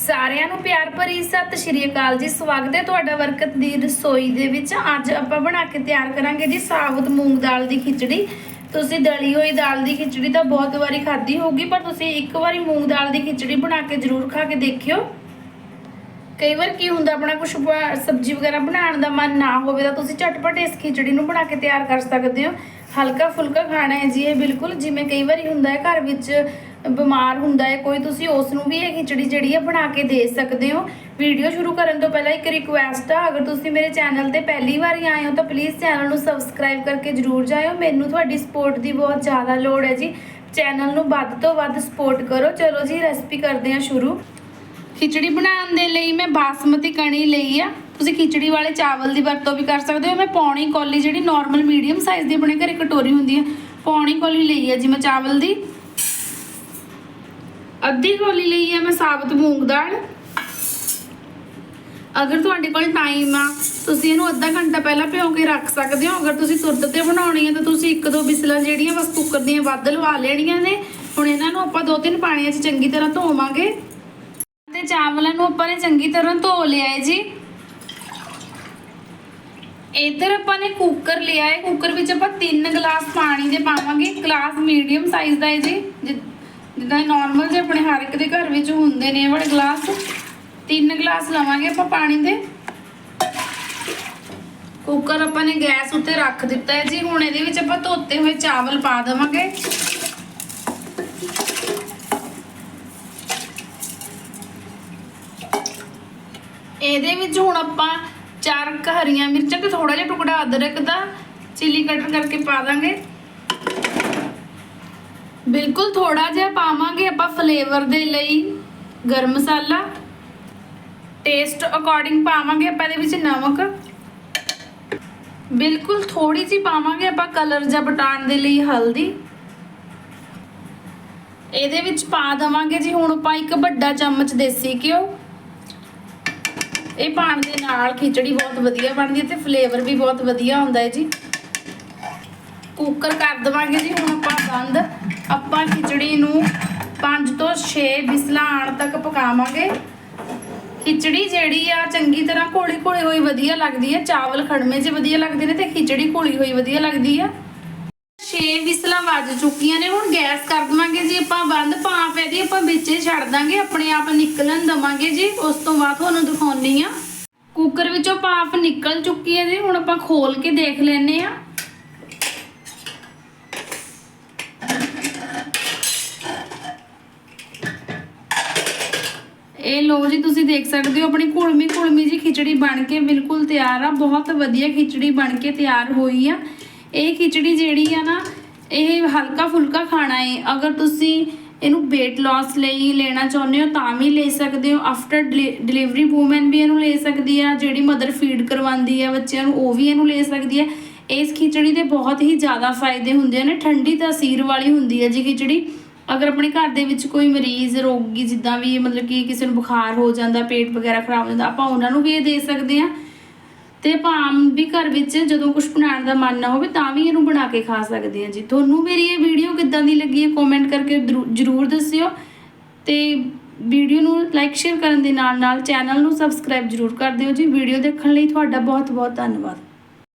ਸਾਰਿਆਂ ਨੂੰ ਪਿਆਰ ਭਰੀ ਸਤਿ ਸ਼੍ਰੀ ਅਕਾਲ ਜੀ। ਸਵਾਗਤ ਹੈ ਤੁਹਾਡਾ ਵਰਕਤ ਦੀ ਰਸੋਈ ਦੇ ਵਿੱਚ। ਅੱਜ ਆਪਾਂ ਬਣਾ ਕੇ ਤਿਆਰ ਕਰਾਂਗੇ ਜੀ ਸਾਬੁਤ ਮੂੰਗ ਦਾਲ ਦੀ ਖਿਚੜੀ। ਤੁਸੀਂ ਦਲੀ ਹੋਈ ਦਾਲ ਦੀ ਖਿਚੜੀ ਤਾਂ ਬਹੁਤ ਵਾਰੀ ਖਾਧੀ ਹੋਊਗੀ, ਪਰ ਤੁਸੀਂ ਇੱਕ ਵਾਰੀ ਮੂੰਗ ਦਾਲ ਦੀ ਖਿਚੜੀ ਬਣਾ ਕੇ ਜ਼ਰੂਰ ਖਾ ਕੇ ਦੇਖਿਓ। ਕਈ ਵਾਰ ਕੀ ਹੁੰਦਾ, ਆਪਣਾ ਕੁਝ ਸਬਜ਼ੀ ਵਗੈਰਾ ਬਣਾਉਣ ਦਾ ਮਨ ਨਾ ਹੋਵੇ ਤਾਂ ਤੁਸੀਂ ਝਟਪਟ ਇਸ ਖਿਚੜੀ ਨੂੰ ਬਣਾ ਕੇ ਤਿਆਰ ਕਰ ਸਕਦੇ ਹੋ। ਹਲਕਾ ਫੁਲਕਾ ਖਾਣਾ ਹੈ ਜੀ ਇਹ ਬਿਲਕੁਲ, ਜਿਵੇਂ ਕਈ ਵਾਰੀ ਹੁੰਦਾ ਹੈ ਘਰ ਵਿੱਚ ਬਿਮਾਰ ਹੁੰਦਾ ਹੈ ਕੋਈ, ਤੁਸੀਂ ਉਸ ਨੂੰ ਵੀ ਇਹ ਖਿਚੜੀ ਜਿਹੜੀ ਹੈ ਬਣਾ ਕੇ ਦੇ ਸਕਦੇ ਹੋ। ਵੀਡੀਓ ਸ਼ੁਰੂ ਕਰਨ ਤੋਂ ਪਹਿਲਾਂ ਇੱਕ ਰਿਕੁਐਸਟ ਆ, ਅਗਰ ਤੁਸੀਂ ਮੇਰੇ ਚੈਨਲ ਤੇ ਪਹਿਲੀ ਵਾਰੀ ਆਏ ਹੋ ਤਾਂ ਪਲੀਜ਼ ਚੈਨਲ ਨੂੰ ਸਬਸਕ੍ਰਾਈਬ ਕਰਕੇ ਜਰੂਰ ਜਾਇਓ। ਮੈਨੂੰ ਤੁਹਾਡੀ ਸਪੋਰਟ ਦੀ ਬਹੁਤ ਜ਼ਿਆਦਾ ਲੋੜ ਹੈ ਜੀ। ਚੈਨਲ ਨੂੰ ਵੱਧ ਤੋਂ ਵੱਧ ਸਪੋਰਟ ਕਰੋ। ਚਲੋ ਜੀ ਰੈਸਪੀ ਕਰਦੇ ਹਾਂ ਸ਼ੁਰੂ। ਖਿਚੜੀ ਬਣਾਉਣ ਦੇ ਲਈ ਮੈਂ ਬਾਸਮਤੀ ਕਣੀ ਲਈ ਆ। ਤੁਸੀਂ ਖਿਚੜੀ ਵਾਲੇ ਚਾਵਲ ਦੀ ਵਰਤੋਂ ਵੀ ਕਰ ਸਕਦੇ ਹੋ। ਮੈਂ ਪੌਣੀ ਕੌਲੀ ਜਿਹੜੀ ਨਾਰਮਲ ਮੀਡੀਅਮ ਸਾਈਜ਼ ਦੀ ਆਪਣੇ ਘਰੇ ਕਟੋਰੀ ਹੁੰਦੀ ਹੈ ਪੌਣੀ ਕੌਲੀ ਲਈ ਹੈ ਜੀ ਮੈਂ ਚਾਵਲ ਦੀ। ਅੱਧੀ ਕੌਲੀ ਲਈ ਹੈ ਮੈਂ ਸਾਬਤ ਮੂੰਗ ਦਾਲ। ਅਗਰ ਤੁਹਾਡੇ ਕੋਲ ਟਾਈਮ ਆ, ਤੁਸੀਂ ਇਹਨੂੰ ਅੱਧਾ ਘੰਟਾ ਪਹਿਲਾਂ ਭਿਓ ਕੇ ਰੱਖ ਸਕਦੇ ਹੋ। ਅਗਰ ਤੁਸੀਂ ਤੁਰਤ ਤੇ ਬਣਾਉਣੀ ਹੈ ਤਾਂ ਤੁਸੀਂ ਇੱਕ ਦੋ ਬਿਸਲਾਂ ਜਿਹੜੀਆਂ ਬਸ ਕੁੱਕਰ ਦੀਆਂ ਵੱਧ ਲਵਾ ਲੈਣੀਆਂ ਨੇ। ਹੁਣ ਇਹਨਾਂ ਨੂੰ ਆਪਾਂ ਦੋ ਤਿੰਨ ਪਾਣੀਆਂ 'ਚ ਚੰਗੀ ਤਰ੍ਹਾਂ ਧੋਵਾਂਗੇ। ਚਾਵਲਾਂ ਨੂੰ ਆਪਾਂ ਨੇ ਚੰਗੀ ਤਰ੍ਹਾਂ ਧੋ ਲਿਆ ਹੈ ਜੀ। ਇਧਰ ਆਪਾਂ ਨੇ ਕੁੱਕਰ ਲਿਆ ਹੈ। ਕੁੱਕਰ ਵਿੱਚ ਆਪਾਂ 3 ਗਲਾਸ ਪਾਣੀ ਦੇ ਪਾਵਾਂਗੇ। ਗਲਾਸ ਮੀਡੀਅਮ ਸਾਈਜ਼ ਦਾ ਹੈ ਜੀ। ਜਿੱਦਾਂ ਨਾਰਮਲ ਜੇ ਆਪਣੇ ਹਰ ਇੱਕ ਦੇ ਘਰ ਵਿੱਚ ਹੁੰਦੇ ਨੇ ਇਹ ਵਾਲੇ ਗਲਾਸ। 3 ਗਲਾਸ ਲਵਾਂਗੇ ਆਪਾਂ ਪਾਣੀ ਦੇ। ਕੁੱਕਰ ਆਪਾਂ ਨੇ ਗੈਸ ਉੱਤੇ ਰੱਖ ਦਿੱਤਾ ਹੈ ਜੀ। ਹੁਣ ਇਹਦੇ ਵਿੱਚ ਆਪਾਂ ਧੋਤੇ ਹੋਏ ਚਾਵਲ ਪਾ ਦੇਵਾਂਗੇ। ਇਹਦੇ ਵਿੱਚ ਹੁਣ ਆਪਾਂ ਚਾਰ ਕੁ ਹਰੀਆਂ ਮਿਰਚਾਂ ਤੇ ਥੋੜਾ ਜਿਹਾ ਟੁਕੜਾ ਅਦਰਕ ਦਾ ਚਿਲੀ ਕਟਰ ਕਰਕੇ ਪਾ ਦਾਂਗੇ। ਬਿਲਕੁਲ ਥੋੜਾ ਜਿਹਾ ਪਾਵਾਂਗੇ ਆਪਾਂ ਫਲੇਵਰ ਦੇ ਲਈ ਗਰਮ ਮਸਾਲਾ। ਟੇਸਟ ਅਕੋਰਡਿੰਗ ਪਾਵਾਂਗੇ ਆਪਾਂ ਇਹਦੇ ਵਿੱਚ ਨਮਕ। ਬਿਲਕੁਲ ਥੋੜੀ ਜਿਹੀ ਪਾਵਾਂਗੇ ਆਪਾਂ ਕਲਰ ਜਾਂ ਬਟਾਉਣ ਦੇ ਲਈ ਹਲਦੀ। ਇਹਦੇ ਵਿੱਚ ਪਾ ਦਵਾਂਗੇ ਜੀ ਹੁਣ ਆਪਾਂ ਇੱਕ ਵੱਡਾ ਚਮਚ ਦੇਸੀ ਘਿਓ। ਇਹ ਪਾਣ ਦੇ ਨਾਲ ਖਿਚੜੀ ਬਹੁਤ ਵਧੀਆ ਬਣਦੀ ਹੈ ਤੇ ਫਲੇਵਰ ਵੀ ਬਹੁਤ ਵਧੀਆ ਹੁੰਦਾ ਹੈ ਜੀ। ਕੁੱਕਰ ਕਰ ਦਵਾਂਗੇ ਜੀ ਹੁਣ ਆਪਾਂ ਬੰਦ ਆਪਾਂ ਖਿਚੜੀ ਨੂੰ 5 ਤੋਂ 6 ਵਿਸਲਾਂ ਆਣ ਤੱਕ ਪਕਾਵਾਂਗੇ। ਖਿਚੜੀ ਜਿਹੜੀ ਆ ਚੰਗੀ ਤਰ੍ਹਾਂ ਘੋਲੀ ਘੋਲੀ ਹੋਈ ਵਧੀਆ ਲੱਗਦੀ ਹੈ। ਚਾਵਲ ਖੜਮੇ 'ਚ ਵਧੀਆ ਲੱਗਦੇ ਨੇ ਤੇ ਖਿਚੜੀ ਘੋਲੀ ਹੋਈ ਵਧੀਆ ਲੱਗਦੀ ਆ। 6 ਵਿਸਲਾਂ ਵੱਜ ਚੁੱਕੀਆਂ ਨੇ। ਹੁਣ ਗੈਸ ਕਰ ਦਵਾਂਗੇ ਜੀ ਆਪਾਂ, ਬੰਦ ਭਾਂਪ ਇਹਦੀ ਆਪਾਂ ਵਿੱਚੇ ਛੱਡ ਦਾਂਗੇ, ਆਪਣੇ ਆਪ ਨਿਕਲਣ ਦਵਾਂਗੇ ਜੀ। ਉਸ ਤੋਂ ਬਾਅਦ ਤੁਹਾਨੂੰ ਦਿਖਾਉਣੀ ਆ ਕੁੱਕਰ ਵਿੱਚੋਂ ਭਾਫ ਨਿਕਲ ਚੁੱਕੀ ਹੈ ਜੀ। ਹੁਣ ਆਪਾਂ ਖੋਲ ਕੇ ਦੇਖ ਲੈਨੇ ਆ ਇਹ ਲੋ ਜੀ, ਤੁਸੀਂ ਦੇਖ ਸਕਦੇ ਹੋ, ਆਪਣੀ ਘੁਲਮੀ ਘੁਲਮੀ ਜੀ ਖਿਚੜੀ ਬਣ ਕੇ ਬਿਲਕੁਲ ਤਿਆਰ ਆ। ਬਹੁਤ ਵਧੀਆ ਖਿਚੜੀ ਬਣ ਕੇ ਤਿਆਰ ਹੋਈ ਆ। ਇਹ ਖਿਚੜੀ ਜਿਹੜੀ ਆ ਨਾ, ਇਹ ਹਲਕਾ ਫੁਲਕਾ ਖਾਣਾ ਹੈ ਅਗਰ ਤੁਸੀਂ ਇਹਨੂੰ weight loss ਲਈ ਲੈਣਾ ਚਾਹੁੰਦੇ ਹੋ, ਤਾਂ ਵੀ ਲੈ ਸਕਦੇ ਹੋ। ਆਫਟਰ ਡਿਲੀਵਰੀ ਵੂਮਨ ਵੀ ਇਹਨੂੰ ਲੈ ਸਕਦੀ ਆ, ਜਿਹੜੀ ਮਦਰ ਫੀਡ ਕਰਵਾਉਂਦੀ ਆ ਬੱਚਿਆਂ ਨੂੰ, ਉਹ ਵੀ ਇਹਨੂੰ ਲੈ ਸਕਦੀ ਆ। ਇਸ ਖਿਚੜੀ ਦੇ ਬਹੁਤ ਹੀ ਜ਼ਿਆਦਾ ਫਾਇਦੇ ਹੁੰਦੇ ਨੇ। ਠੰਡੀ ਤਾਸੀਰ ਵਾਲੀ ਹੁੰਦੀ ਹੈ ਜੀ ਖਿਚੜੀ। ਅਗਰ ਆਪਣੇ ਘਰ ਦੇ ਵਿੱਚ ਕੋਈ ਮਰੀਜ਼, ਰੋਗੀ ਜਿੱਦਾਂ ਵੀ, ਮਤਲਬ ਕਿ ਕਿਸੇ ਨੂੰ ਬੁਖਾਰ ਹੋ ਜਾਂਦਾ, ਪੇਟ ਵਗੈਰਾ ਖਰਾਬ ਹੋ ਜਾਂਦਾ, ਆਪਾਂ ਉਹਨਾਂ ਨੂੰ ਵੀ ਇਹ ਦੇ ਸਕਦੇ ਆ। ਤੇ ਆਪਾਂ ਆਮ ਵੀ ਘਰ ਵਿੱਚ ਜਦੋਂ ਕੁਝ ਬਣਾਉਣ ਦਾ ਮਨ ਨਾ ਹੋਵੇ ਤਾਂ ਵੀ ਇਹਨੂੰ ਬਣਾ ਕੇ ਖਾ ਸਕਦੇ ਆ ਜੀ। ਤੁਹਾਨੂੰ ਮੇਰੀ ਇਹ ਵੀਡੀਓ ਕਿੱਦਾਂ ਦੀ ਲੱਗੀ ਹੈ ਕਮੈਂਟ ਕਰਕੇ ਦਰੂ- ਜ਼ਰੂਰ ਦੱਸਿਓ। ਤੇ ਵੀਡੀਓ ਨੂੰ ਲਾਈਕ ਸ਼ੇਅਰ ਕਰਨ ਦੇ ਨਾਲ ਨਾਲ ਚੈਨਲ ਨੂੰ ਸਬਸਕ੍ਰਾਈਬ ਜ਼ਰੂਰ ਕਰ ਦਿਓ ਜੀ। ਵੀਡੀਓ ਦੇਖਣ ਲਈ ਤੁਹਾਡਾ ਬਹੁਤ ਬਹੁਤ ਧੰਨਵਾਦ।